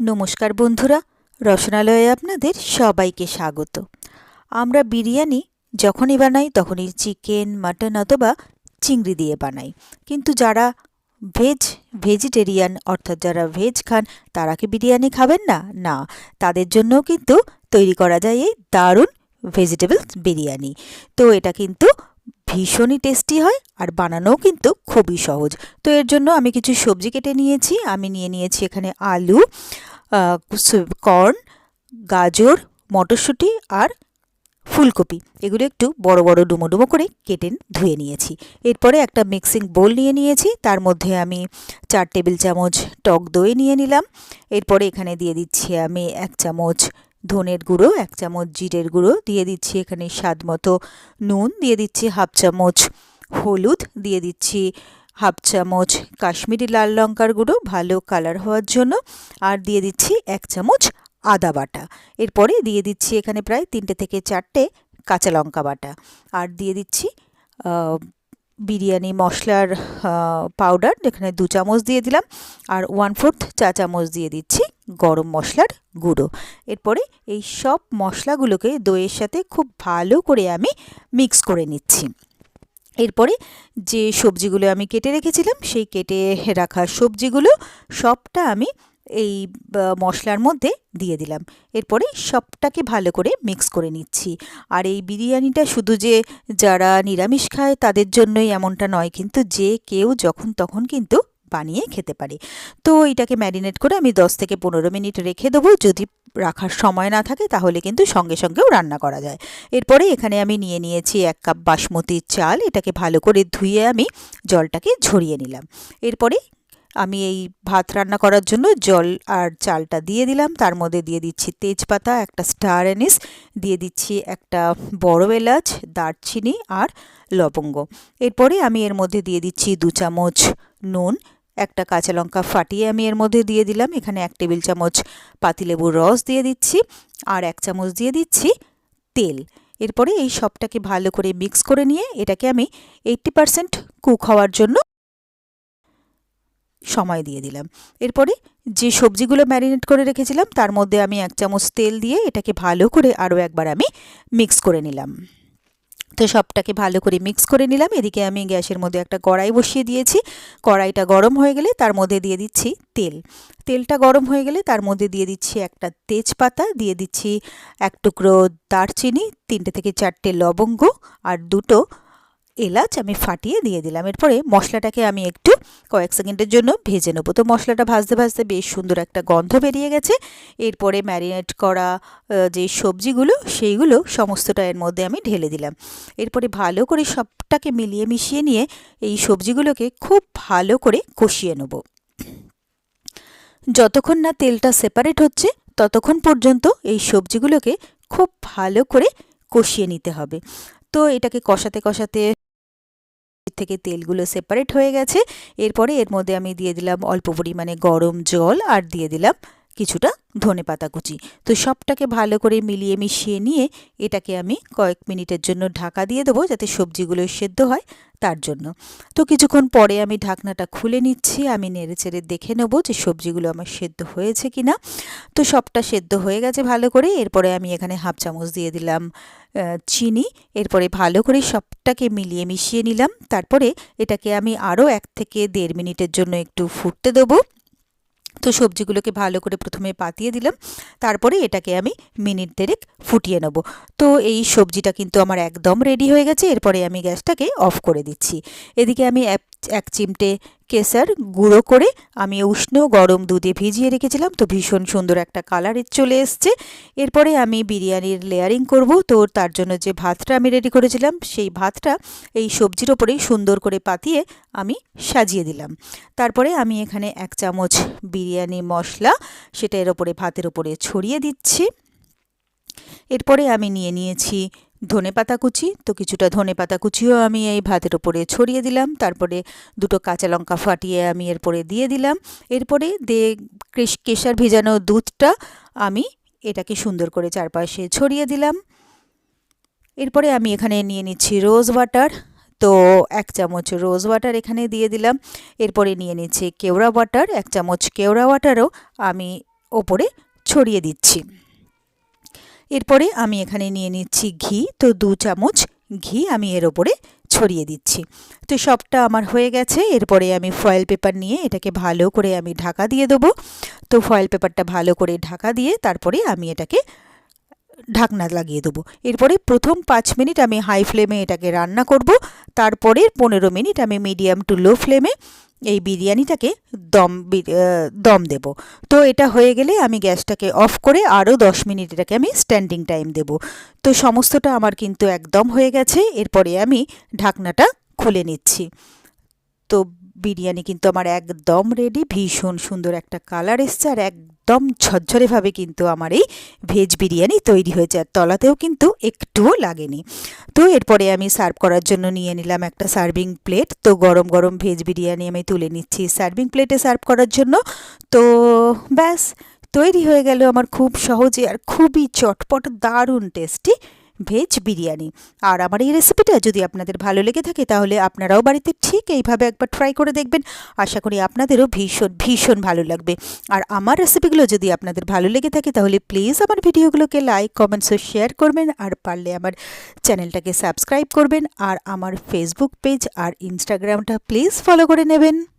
নমস্কার বন্ধুরা, রসনালয়ে আপনাদের সবাইকে স্বাগত। আমরা বিরিয়ানি যখনই বানাই, তখনই চিকেন, মাটন অথবা চিংড়ি দিয়ে বানাই। কিন্তু যারা ভেজ, ভেজিটেরিয়ান, অর্থাৎ যারা ভেজ খান, তারা কি বিরিয়ানি খাবেন না? না, তাদের জন্যও কিন্তু তৈরি করা যায় এই দারুণ ভেজিটেবল বিরিয়ানি। তো এটা কিন্তু ভীষণই টেস্টি হয় আর বানানোও কিন্তু খুবই সহজ। তো এর জন্য আমি কিছু সবজি কেটে নিয়েছি। আমি নিয়ে নিয়েছি এখানে আলু কর্ন, গাজর, মটরশুঁটি আর ফুলকপি। এগুলো একটু বড় বড় ডুমো ডুমো করে কেটে ধুয়ে নিয়েছি। এরপরে একটা মিক্সিং বোল নিয়ে নিয়েছি। তার মধ্যে আমি চার টেবিল চামচ টক দই নিয়ে নিলাম। এরপরে এখানে দিয়ে দিচ্ছি আমি এক চামচ ধনের গুঁড়ো, এক চামচ জিরের গুঁড়ো দিয়ে দিচ্ছি এখানে স্বাদ মতো। নুন দিয়ে দিচ্ছি হাফ চামচ। হলুদ দিয়ে দিচ্ছি হাফ চামচ কাশ্মীরি লাল লঙ্কার গুঁড়ো, ভালো কালার হওয়ার জন্য। আর দিয়ে দিচ্ছি এক চামচ আদা বাটা। এরপরে দিয়ে দিচ্ছি এখানে প্রায় তিনটে থেকে চারটে কাঁচা লঙ্কা বাটা। আর দিয়ে দিচ্ছি বিরিয়ানি মশলার পাউডার এখানে দু চামচ দিয়ে দিলাম, আর ওয়ান ফোর্থ চা চামচ দিয়ে দিচ্ছি গরম মশলার গুঁড়ো। এরপরে এই সব মশলাগুলোকে দইয়ের সাথে খুব ভালো করে আমি মিক্স করে নিচ্ছি। এরপরে যে সবজিগুলো আমি কেটে রেখেছিলাম, সেই কেটে রাখা সবজিগুলো সবটা আমি এই মশলার মধ্যে দিয়ে দিলাম। এরপরে সবটাকে ভালো করে মিক্স করে নিচ্ছি। আর এই বিরিয়ানিটা শুধু যে যারা নিরামিষ খায় তাদের জন্যই এমনটা নয়, কিন্তু যে কেউ যখন তখন কিন্তু বানিয়ে খেতে পারে। তো এটাকে ম্যারিনেট করে আমি দশ থেকে পনেরো মিনিট রেখে দেবো। যদি রাখার সময় না থাকে তাহলে কিন্তু সঙ্গে সঙ্গেও রান্না করা যায়। এরপরে এখানে আমি নিয়ে নিয়েছি এক কাপ বাসমতির চাল। এটাকে ভালো করে ধুয়ে আমি জলটাকে ঝরিয়ে নিলাম। এরপরে আমি এই ভাত রান্না করার জন্য জল আর চালটা দিয়ে দিলাম। তার মধ্যে দিয়ে দিচ্ছি তেজপাতা, একটা স্টার এনিস দিয়ে দিচ্ছি একটা বড় এলাচ, দারচিনি আর লবঙ্গ। এরপরে আমি এর মধ্যে দিয়ে দিচ্ছি দু চামচ নুন, একটা কাঁচা লঙ্কা ফাটিয়ে আমি এর মধ্যে দিয়ে দিলাম। এখানে এক টেবিল চামচ পাতিলেবুর রস দিয়ে দিচ্ছি আর এক চামচ দিয়ে দিচ্ছি তেল। এরপরে এই সবটাকে ভালো করে মিক্স করে নিয়ে এটাকে আমি এইট্টি পারসেন্ট কুক হওয়ার জন্য সময় দিয়ে দিলাম। এরপরে যে সবজিগুলো ম্যারিনেট করে রেখেছিলাম, তার মধ্যে আমি এক চামচ তেল দিয়ে এটাকে ভালো করে আরও একবার আমি মিক্স করে নিলাম। তো সবটাকে ভালো করে মিক্স করে নিলাম। এদিকে আমি গ্যাসের মধ্যে একটা কড়াই বসিয়ে দিয়েছি। কড়াইটা গরম হয়ে গেলে তার মধ্যে দিয়ে দিচ্ছি তেল। তেলটা গরম হয়ে গেলে তার মধ্যে দিয়ে দিচ্ছি একটা তেজপাতা, দিয়ে দিচ্ছি এক টুকরো দারচিনি, তিনটে থেকে চারটে লবঙ্গ আর দুটো এলাচ আমি ফাটিয়ে দিয়ে দিলাম। এরপরে মশলাটাকে আমি একটু কয়েক সেকেন্ডের জন্য ভেজে নেব। তো মশলাটা ভাজতে ভাজতে বেশ সুন্দর একটা গন্ধ বেরিয়ে গেছে। এরপরে ম্যারিনেট করা যে সবজিগুলো, সেইগুলো সমস্তটা এর মধ্যে আমি ঢেলে দিলাম। এরপরে ভালো করে সবটাকে মিলিয়ে মিশিয়ে নিয়ে এই সবজিগুলোকে খুব ভালো করে কষিয়ে নেব। যতক্ষণ না তেলটা সেপারেট হচ্ছে, ততক্ষণ পর্যন্ত এই সবজিগুলোকে খুব ভালো করে কষিয়ে নিতে হবে। তো এটাকে কষাতে কষাতে থেকে তেলগুলো সেপারেট হয়ে গেছে। এরপরে এর মধ্যে আমি দিয়ে দিলাম অল্প পরিমাণে গরম জল আর দিয়ে দিলাম কিছুটা ধনে পাতা কুচি। তো সবটাকে ভালো করে মিলিয়ে মিশিয়ে নিয়ে এটাকে আমি কয়েক মিনিটের জন্য ঢাকা দিয়ে দেবো যাতে সবজিগুলো সেদ্ধ হয় তার জন্য। তো কিছুক্ষণ পরে আমি ঢাকনাটা খুলে নিচ্ছি, আমি নেড়ে চেড়ে দেখে নেব যে সবজিগুলো আমার সেদ্ধ হয়েছে কি না তো সবটা সেদ্ধ হয়ে গেছে ভালো করে, এরপরে আমি এখানে হাফ চামচ দিয়ে দিলাম চিনি, এরপরে ভালো করে সবটাকে মিলিয়ে মিশিয়ে নিলাম। তারপরে এটাকে আমি আরও এক থেকে দেড় মিনিটের জন্য একটু ফুটতে দেবো। তো সবজিগুলোকে ভালো করে প্রথমে পাতিয়ে দিলাম। তারপরে এটাকে আমি মিনিট দেরেক ফুটিয়ে নেব। তো এই সবজিটা কিন্তু আমার একদম রেডি হয়ে গেছে। এরপরে আমি গ্যাসটাকে অফ করে দিচ্ছি। এদিকে আমি এক চিমটে কেসার গুঁড়ো করে আমি উষ্ণ গরম দুধে ভিজিয়ে রেখেছিলাম। তো ভীষণ সুন্দর একটা কালার চলে এসছে। এরপরে আমি বিরিয়ানির লেয়ারিং করব। তো তার জন্য যে ভাতটা আমি রেডি করেছিলাম, সেই ভাতটা এই সবজির ওপরেই সুন্দর করে পাতিয়ে আমি সাজিয়ে দিলাম। তারপরে আমি এখানে এক চামচ বিরিয়ানি মশলা, সেটা এর ওপরে ভাতের ওপরে ছড়িয়ে দিচ্ছি। এরপরে আমি নিয়ে নিয়েছি ধনে পাতা কুচি। তো কিছুটা ধনে পাতা কুচিও আমি এই ভাতের ওপরে ছড়িয়ে দিলাম। তারপরে দুটো কাঁচা লঙ্কা ফাটিয়ে আমি এরপরে দিয়ে দিলাম। এরপরে দে কেশার ভেজানো দুধটা আমি এটাকে সুন্দর করে চারপাশে ছড়িয়ে দিলাম। এরপরে আমি এখানে নিয়ে নিচ্ছি রোজ ওয়াটার। তো এক চামচ রোজ ওয়াটার এখানে দিয়ে দিলাম। এরপরে নিয়ে নিচ্ছি কেওড়া ওয়াটার। এক চামচ কেওড়া ওয়াটারও আমি ওপরে ছড়িয়ে দিচ্ছি। এরপরে আমি এখানে নিয়ে নিচ্ছি ঘি। তো দু চামচ ঘি আমি এর ওপরে ছড়িয়ে দিচ্ছি। তো সবটা আমার হয়ে গেছে। এরপরে আমি ফয়েল পেপার নিয়ে এটাকে ভালো করে আমি ঢাকা দিয়ে দেবো। তো ফয়েল পেপারটা ভালো করে ঢাকা দিয়ে তারপরে আমি এটাকে ঢাকনা লাগিয়ে দেবো। এরপরে প্রথম পাঁচ মিনিট আমি হাই ফ্লেমে এটাকে রান্না করব। তারপরে পনেরো মিনিট আমি মিডিয়াম টু লো ফ্লেমে এই বিরিয়ানিটাকে দম দম দেব। তো এটা হয়ে গেলে আমি গ্যাসটাকে অফ করে আরও দশ মিনিট এটাকে আমি স্ট্যান্ডিং টাইম দেব। তো সমস্তটা আমার কিন্তু একদম হয়ে গেছে। এরপরে আমি ঢাকনাটা খুলে নিচ্ছি। তো বিরিয়ানি কিন্তু আমার একদম রেডি ভীষণ সুন্দর একটা কালার এসছে আর একদম ঝরঝরেভাবে কিন্তু আমার এই ভেজ বিরিয়ানি তৈরি হয়েছে আর তলাতেও কিন্তু একটুও লাগেনি। তো এরপরে আমি সার্ভ করার জন্য নিয়ে নিলাম একটা সার্ভিং প্লেট তো গরম গরম ভেজ বিরিয়ানি আমি তুলে নিচ্ছি সার্ভিং প্লেটে সার্ভ করার জন্য। তো ব্যাস, তৈরি হয়ে গেল আমার খুব সহজে আর খুবই চটপট, দারুণ টেস্টি ভেজ বিরিয়ানি। আর আমার এই রেসিপিটা যদি আপনাদের ভালো লেগে থাকে, তাহলে আপনারাও বাড়িতে ঠিক এইভাবে একবার ট্রাই করে দেখবেন। আশা করি আপনাদেরও ভীষণ ভীষণ ভালো লাগবে। আর আমার রেসিপিগুলো যদি আপনাদের ভালো লেগে থাকে, তাহলে প্লিজ আমার ভিডিওগুলোকে লাইক কমেন্টস ও শেয়ার করবেন। আর পারলে আমার চ্যানেলটাকে সাবস্ক্রাইব করবেন। আর আমার ফেসবুক পেজ আর ইনস্টাগ্রামটা প্লিজ ফলো করে নেবেন।